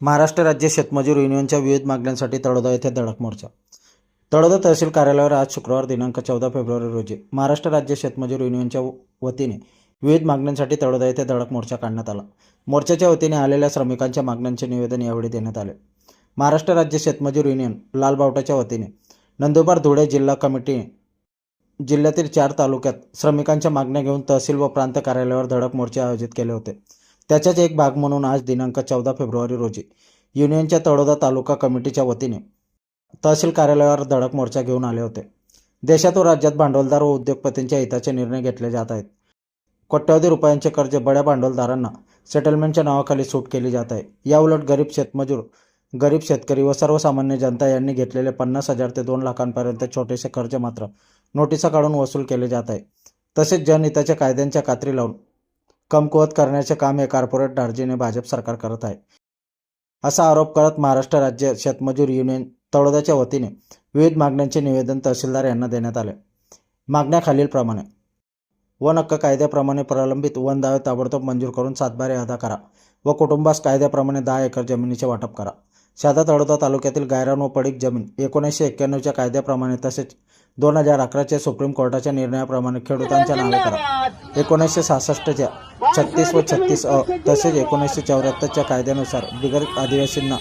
महाराष्ट्र राज्य शेतमजूर युनियनच्या विविध मागण्यांसाठी तळोदा येथे धडक मोर्चा. तळोदा तहसील कार्यालयावर आज शुक्रवार दिनांक चौदा फेब्रुवारी रोजी महाराष्ट्र राज्य शेतमजूर युनियनच्या वतीने विविध मागण्यांसाठी तळोदा येथे धडक मोर्चा काढण्यात आला. मोर्चाच्या वतीने आलेल्या श्रमिकांच्या मागण्यांचे निवेदन यावेळी देण्यात आले. महाराष्ट्र राज्य शेतमजूर युनियन लालबावटाच्या वतीने नंदुरबार धुळे जिल्हा कमिटीने जिल्ह्यातील चार तालुक्यात श्रमिकांच्या मागण्या घेऊन तहसील व प्रांत कार्यालयावर धडक मोर्चे आयोजित केले होते. त्याचाच एक भाग म्हणून आज दिनांक चौदा फेब्रुवारी रोजी युनियनच्या तळोदा तालुका कमिटीच्या वतीने तहसील कार्यालयावर धडक मोर्चा घेऊन आले होते. देशात व राज्यात भांडवलदार व उद्योगपतींच्या हिताचे निर्णय घेतले जात आहेत. कोट्यवधी रुपयांचे कर्ज बड्या भांडवलदारांना सेटलमेंटच्या नावाखाली सूट केली जात आहे. याउलट गरीब शेतमजूर गरीब शेतकरी व सर्वसामान्य जनता यांनी घेतलेले पन्नास हजार ते दोन लाखांपर्यंत छोटेसे कर्ज मात्र नोटिसा काढून वसूल केले जात आहे. तसेच जनहिताच्या कायद्यांच्या कात्री लावून कमकुवत करण्याचे काम हे कॉर्पोरेट धार्जीने भाजप सरकार करत आहे. असा आरोप करत महाराष्ट्र राज्य शेतमजूर युनियन तळोदाच्या वतीने विविध मागण्यांचे निवेदन तहसीलदार यांना देण्यात आले. मागण्या खालीलप्रमाणे. वन हक्क कायद्याप्रमाणे प्रलंबित वन दावे ताबडतोब मंजूर करून सातबारे अदा करा व कुटुंबास कायद्याप्रमाणे दहा एकर जमिनीचे वाटप करा. साधा तळोदा तालुक्यातील गायरान व पडीक जमीन एकोणीसशे एक्क्याण्णवच्या कायद्याप्रमाणे तसेच दोन हजार अकराच्या सुप्रीम कोर्टाच्या निर्णयाप्रमाणे खेडूतांच्या नावे करा एकोणीसशे सहासष्टच्या छत्तीस व छत्तीस अ तसेच एकोणीसशे चौऱ्याहत्तरच्या कायद्यानुसार बिगर आदिवासींना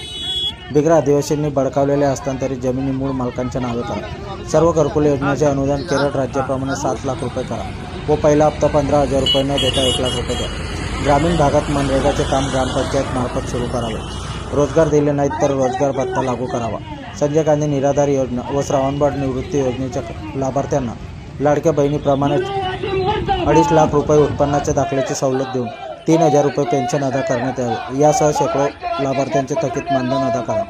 बिगर आदिवासींनी बळकावलेल्या हस्तांतरित जमिनी मूळ मालकांच्या नावे करा. सर्व घरकुल योजनेचे अनुदान केरळ राज्याप्रमाणे सात लाख रुपये करा व पहिला हप्ता पंधरा हजार रुपये न देता एक लाख रुपये द्या. ग्रामीण भागात मनरेगाचे काम ग्रामपंचायत मार्फत सुरू करावे. रोजगार दिले नाहीत तर रोजगार भत्ता लागू करावा. संजय गांधी निराधार योजना व श्रावणबाळ निवृत्ती योजनेच्या लाभार्थ्यांना लाडक्या बहिणीप्रमाणे अडीच लाख रुपये उत्पन्नाच्या दाखल्याची सवलत देऊन तीन हजार रुपये पेन्शन अदा करण्यात यावे. यासह शेकडो लाभार्थ्यांचे थकीत मानधन अदा करा.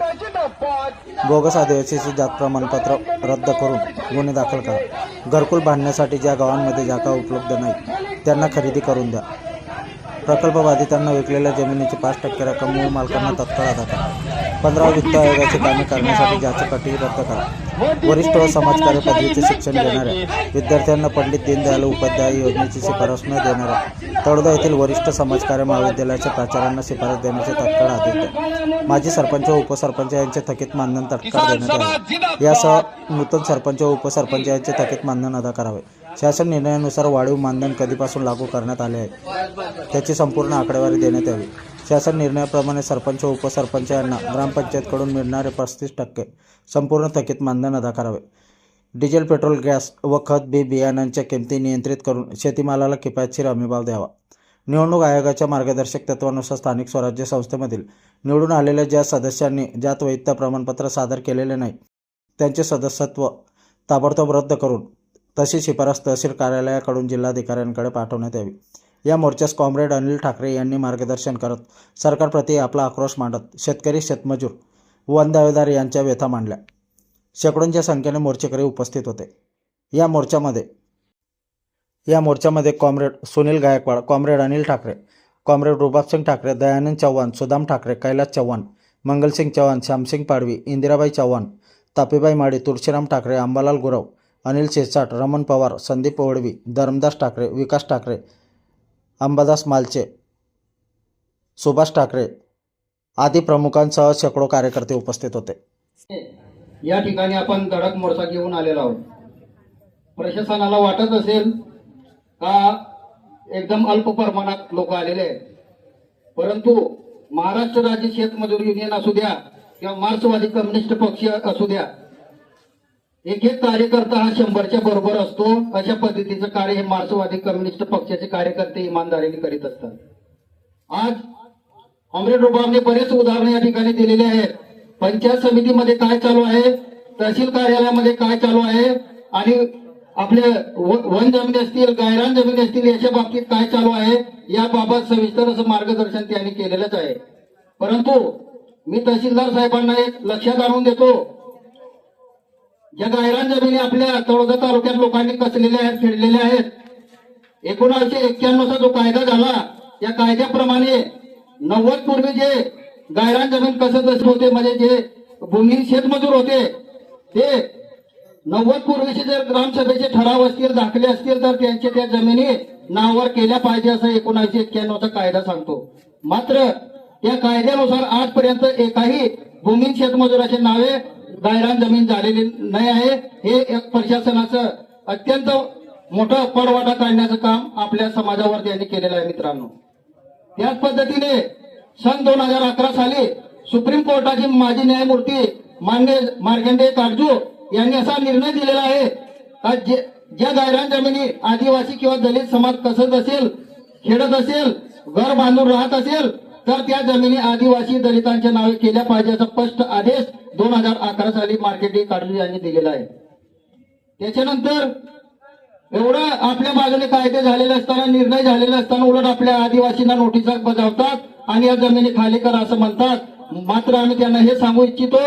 बोगस आदिवासीचे जात प्रमाणपत्र रद्द करून गुन्हे दाखल करा. घरकुल बांधण्यासाठी ज्या गावांमध्ये जागा उपलब्ध नाही त्यांना खरेदी करून द्या. प्रकल्प बाधितांना विकलेल्या जमिनीची पाच टक्के रक्कम मूळ मालकांना तत्काळ अदा करा पंधरा वित्त आयोगाची कामे करण्यासाठी ज्याची अटी रद्द करा. वरिष्ठ व समाजकार्य पदवीचे शिक्षण घेणाऱ्या विद्यार्थ्यांना पंडित दीनदयाल उपाध्याय योजनेची शिफारस न देणाऱ्या तळोदा येथील वरिष्ठ समाजकार्य महाविद्यालयाच्या प्राचार्यांना शिफारस देण्याचे तत्काळ आदेश माजी सरपंच व उपसरपंच यांचे थकीत मानधन तत्काळ देण्यात यावे. यासह नूतन सरपंच व उपसरपंच यांचे थकीत मानधन अदा करावे. शासन निर्णयानुसार वाढीव मानधन कधीपासून लागू करण्यात आले आहे? त्याची संपूर्ण आकडेवारी देण्यात यावी. शासन निर्णयाप्रमाणे सरपंच व उपसरपंच यांना ग्रामपंचायतकडून मिळणारे पस्तीस टक्के संपूर्ण थकीत मानधन अदा करावे. डिझेल पेट्रोल गॅस व खत बी बियाणांच्या किमती नियंत्रित करून शेतीमालाला किफायतशीर हमीभाव द्यावा. निवडणूक आयोगाच्या मार्गदर्शक तत्वानुसार स्थानिक स्वराज्य संस्थेमधील निवडून आलेल्या ज्या सदस्यांनी ज्यात वैधता प्रमाणपत्र सादर केलेले नाही त्यांचे सदस्यत्व ताबडतोब रद्द करून तशी शिफारस तहसील कार्यालयाकडून जिल्हाधिकाऱ्यांकडे पाठवण्यात यावी. या मोर्चास कॉम्रेड अनिल ठाकरे यांनी मार्गदर्शन करत सरकारप्रती आपला आक्रोश मांडत शेतकरी शेतमजूर वन दावेदार यांच्या व्यथा मांडल्या. शेकडोंच्या संख्येने मोर्चेकरी उपस्थित होते. या मोर्चामध्ये या मोर्चामध्ये comrade Sunil Gaikwad comrade Anil Thackeray comrade Rubabsingh Thackeray Dayanand Chavan Sudam Thackeray Kailas Chavan Mangalsingh Chavan Shyamsingh Padvi Indirabai Chavan Tapibai Madi Tulshiram Thackeray Ambalal Gurav Anil Shirsat Raman Pawar Sandeep Odvi Dharmadas Thackeray Vikas Thackeray Ambadas Malche Subhash Thackeray आदी प्रमुखांसह शेकडो कार्यकर्ते उपस्थित होते. या ठिकाणी आपण धडक मोर्चा घेऊन आलेलो आहोत. प्रशासनाला वाटत असेल का एकदम अल्प प्रमाणात लोक आलेले आहेत? परंतु महाराष्ट्र राज्य शेतमजूर युनियन असू द्या किंवा मार्क्सवादी कम्युनिस्ट पक्ष असू द्या एक एक कार्यकर्ता हा शंभरच्या बरोबर असतो. अशा पद्धतीचं कार्य हे मार्क्सवादी कम्युनिस्ट पक्षाचे कार्यकर्ते इमानदारीने करीत असतात. आज कॉम्रेड रुबाबने बरेच उदाहरणं या ठिकाणी दिलेले आहेत. पंचायत समितीमध्ये काय चालू आहे? तहसील कार्यालयामध्ये काय चालू आहे? आणि आपले व- वन जमिनी असतील गायरान जमिनी असतील याच्या बाबतीत काय चालू आहे? याबाबत सविस्तर असं मार्गदर्शन त्यांनी केलेलंच आहे. परंतु मी तहसीलदार साहेबांना एक लक्षात आणून देतो. ज्या गायरान जमिनी आपल्या तळोदा तालुक्यात लोकांनी कसलेल्या आहेत खेळलेल्या आहेत. एकोणीसशे एक्क्याण्णवचा जो कायदा झाला या कायद्याप्रमाणे नव्वद पूर्वी जे गायरान जमीन कसं होते म्हणजे जे भूमी शेतमजूर होते ते नव्वद पूर्वीचे जर ग्रामसभेचे ठराव असतील दाखले असतील तर त्यांचे त्या जमिनी नावावर केल्या पाहिजे असं एकोणीसशे एक्क्याण्णवचा कायदा सांगतो. मात्र या कायद्यानुसार आजपर्यंत एकाही भूमी शेतमजुराची नावे गायरान जमीन झालेली नाही आहे. हे एक प्रशासनाचं अत्यंत मोठं पडवाटा काढण्याचं काम आपल्या समाजावर त्यांनी केलेलं आहे मित्रांनो. त्याच पद्धतीने सन दोन हजार अकरा साली सुप्रीम कोर्टाचे माजी न्यायमूर्ती मान्य मार्गंडे काटजू यांनी असा निर्णय दिलेला आहे का जे ज्या गायरान जमिनी आदिवासी किंवा दलित समाज कसत असेल खेळत असेल घर बांधून राहत असेल तर त्या जमिनी आदिवासी दलितांच्या नावे केल्या पाहिजेचा स्पष्ट आदेश दोन हजार अकरा साली मार्केटिंग काढली यांनी दिलेला आहे. त्याच्यानंतर एवढं आपल्या बाजूने कायदे झालेले असताना निर्णय झालेले असताना उलट आपल्या आदिवासींना नोटिसा बजावतात आणि या जमिनी खाली करा असं म्हणतात. मात्र आम्ही त्यांना हे सांगू इच्छितो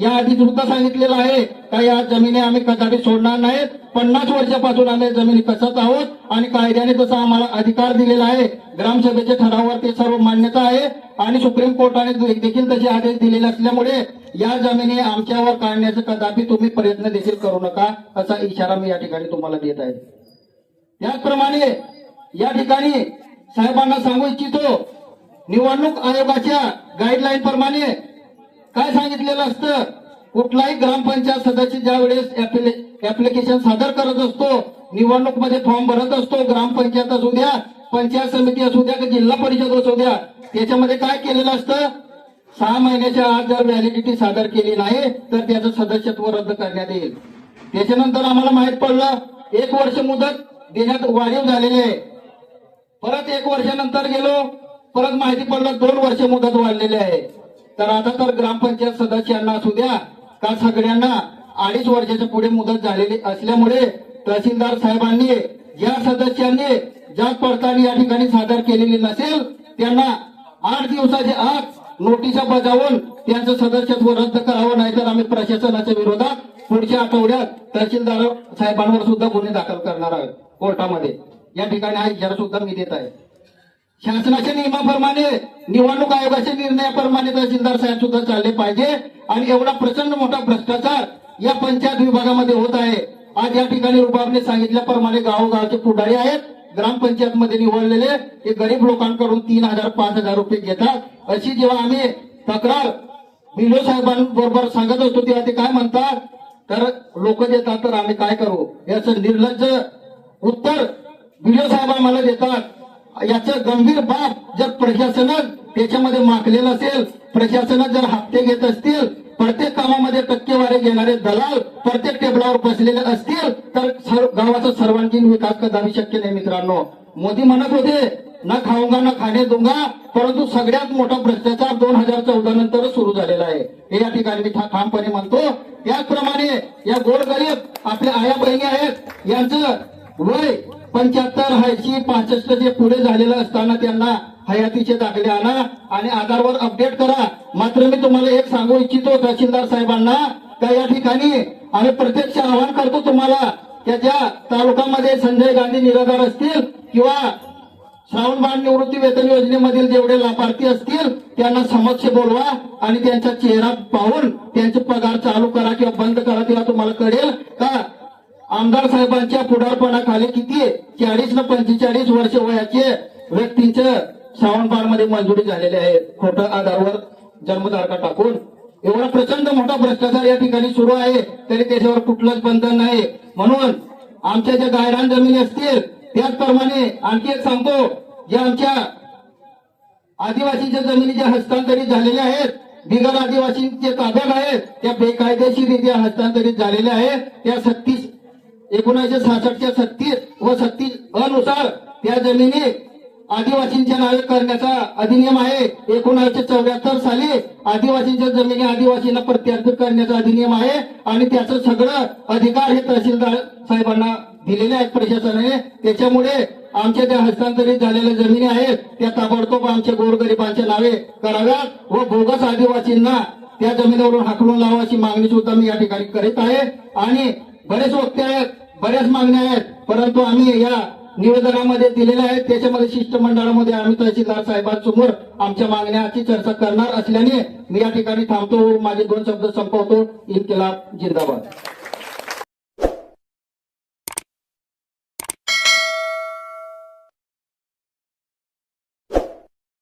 या आधी सुद्धा सांगितलेलं आहे का या जमिनी आम्ही कदापि सोडणार नाहीत. पन्नास वर्षापासून आम्ही जमिनी कसत आहोत आणि कायद्याने तसा आम्हाला अधिकार दिलेला आहे ग्रामसभेच्या ठरावावर ते सर्व मान्यता आहे आणि सुप्रीम कोर्टाने देखील तसे आदेश दिलेले असल्यामुळे या जमिनी आमच्यावर काढण्याचा कदापि तुम्ही प्रयत्न देखील करू नका असा इशारा मी या ठिकाणी तुम्हाला देत आहे. त्याचप्रमाणे या ठिकाणी साहेबांना सांगू इच्छितो निवडणूक आयोगाच्या गाईडलाईन प्रमाणे काय सांगितलेलं असतं? कुठलाही ग्रामपंचायत सदस्य ज्या वेळेस ऍप्लिकेशन सादर करत असतो निवडणूकमध्ये फॉर्म भरत असतो ग्रामपंचायत असू द्या पंचायत समिती असू द्या की जिल्हा परिषद असू द्या त्याच्यामध्ये काय केलेलं असतं? सहा महिन्याच्या आत जर व्हॅलिडिटी सादर केली नाही तर त्याचं सदस्यत्व रद्द करण्यात येईल. त्याच्यानंतर आम्हाला माहीत पडलं एक वर्ष मुदत देण्यात वाढीव झालेली आहे. परत एक वर्षानंतर गेलो परत माहिती पडलं दोन वर्ष मुदत वाढलेली आहे. तर आता तर ग्रामपंचायत सदस्यांना असू द्या का सगळ्यांना अडीच वर्षाच्या पुढे मुदत झालेली असल्यामुळे तहसीलदार साहेबांनी ज्या सदस्यांनी जात पडताळणी या ठिकाणी सादर केलेली नसेल त्यांना आठ दिवसाच्या आत नोटिसा बजावून त्यांचं सदस्यत्व रद्द करावं नाहीतर आम्ही प्रशासनाच्या विरोधात पुढच्या आठवड्यात तहसीलदार साहेबांवर सुद्धा गुन्हे दाखल करणार आहोत कोर्टामध्ये. या ठिकाणी हा इशारा सुद्धा मी देत आहे. शासनाच्या नियमाप्रमाणे निवडणूक आयोगाच्या निर्णयाप्रमाणे तहसीलदार साहेब सुद्धा चालले पाहिजे. आणि एवढा प्रचंड मोठा भ्रष्टाचार या पंचायत विभागामध्ये होत आहे. आज या ठिकाणी रुबाबने सांगितल्याप्रमाणे गावोगावचे पुढारी आहेत. ग्रामपंचायत मध्ये निवडलेले ते गरीब लोकांकडून तीन हजार पाच हजार रुपये घेतात. अशी जेव्हा आम्ही तक्रार बिलो साहेबांबरोबर सांगत होतो तेव्हा ते काय म्हणतात? तर लोक देतात तर आम्ही काय करू? याचं निर्लज्ज उत्तर बिलो साहेब आम्हाला देतात. याचं गंभीर बाब जर प्रशासनात त्याच्यामध्ये माखलेलं असेल प्रशासनात जर हप्ते घेत असतील प्रत्येक कामामध्ये टक्केवारी घेणारे दलाल प्रत्येक टेबलावर बसलेले असतील तर गावाचा सर्वांगीण विकास कदापि शक्य नाही मित्रांनो. मोदी म्हणत होते ना खाऊंगा ना खाणे दूंगा परंतु सगळ्यात मोठा भ्रष्टाचार दोन हजार चौदा नंतरच सुरू झालेला आहे. हे या ठिकाणी मी ठामपणे म्हणतो. त्याचप्रमाणे या गोरगरीब आपल्या आया बहिणी आहेत यांचं वय पंच्याहत्तर ऐंशी पासष्ट जे पुढे झालेलं असताना त्यांना हयातीचे दाखले आणा आणि आधारवर अपडेट करा. मात्र मी तुम्हाला एक सांगू इच्छितो तहसीलदार साहेबांना का या ठिकाणी आम्ही प्रत्यक्ष आवाहन करतो तुम्हाला त्या ज्या तालुक्यामध्ये संजय गांधी निराधार असतील किंवा श्रावणबाण निवृत्ती वेतन योजनेमधील जेवढे लाभार्थी असतील त्यांना समक्ष बोलवा आणि त्यांचा चेहरा पाहून त्यांचे पगार चालू करा किंवा बंद करा तेव्हा तुम्हाला कळेल का आमदार साहेबांच्या पुढारपणाखाली किती चाळीस न पंचेचाळीस वर्ष वयाचे व्यक्तींचे श्रावणबाळमध्ये मंजुरी झालेली आहे. खोट्या आधारवर जन्मतारखा टाकून. एवढा प्रचंड मोठा भ्रष्टाचार या ठिकाणी सुरू आहे. तरी त्याच्यावर कुठलंच बंधन नाही. म्हणून आमच्या ज्या गायरान जमिनी असतील त्याचप्रमाणे आणखी एक सांगतो जे आमच्या आदिवासींच्या जमिनी ज्या हस्तांतरित झालेल्या आहेत बिगर आदिवासींचे ताब्यात आहेत त्या बेकायदेशीरित्या हस्तांतरित झालेल्या आहेत. त्या सत्तीस एकोणीसशे सहासष्टच्या सत्तीस व सत्तीस अनुसार त्या जमिनी आदिवासींच्या नावे करण्याचा अधिनियम आहे. एकोणीसशे चौऱ्याहत्तर साली आदिवासींच्या जमिनी आदिवासींना प्रत्यार्पित करण्याचा अधिनियम आहे आणि त्याचं सगळं अधिकार हे तहसीलदार साहेबांना दिलेले आहेत प्रशासनाने. त्याच्यामुळे आमच्या त्या हस्तांतरित झालेल्या जमिनी आहेत त्या ताबडतोब आमच्या गोरगरिबांच्या नावे कराव्यात व बोगस आदिवासींना त्या जमिनीवरून हाकलून लावा अशी मागणी सुद्धा मी या ठिकाणी करीत आहे. आणि बरेच वक्ते आहेत बऱ्याच मागण्या आहेत परंतु आम्ही या निवेदनामध्ये दिलेल्या आहेत त्याच्यामध्ये शिष्टमंडळामध्ये आम्ही तहसीलदार साहेबांसमोर आमच्या मागण्याची चर्चा करणार असल्याने मी या ठिकाणी थांबतो माझे दोन शब्द संपवतो. इनकिलाब जिंदाबाद.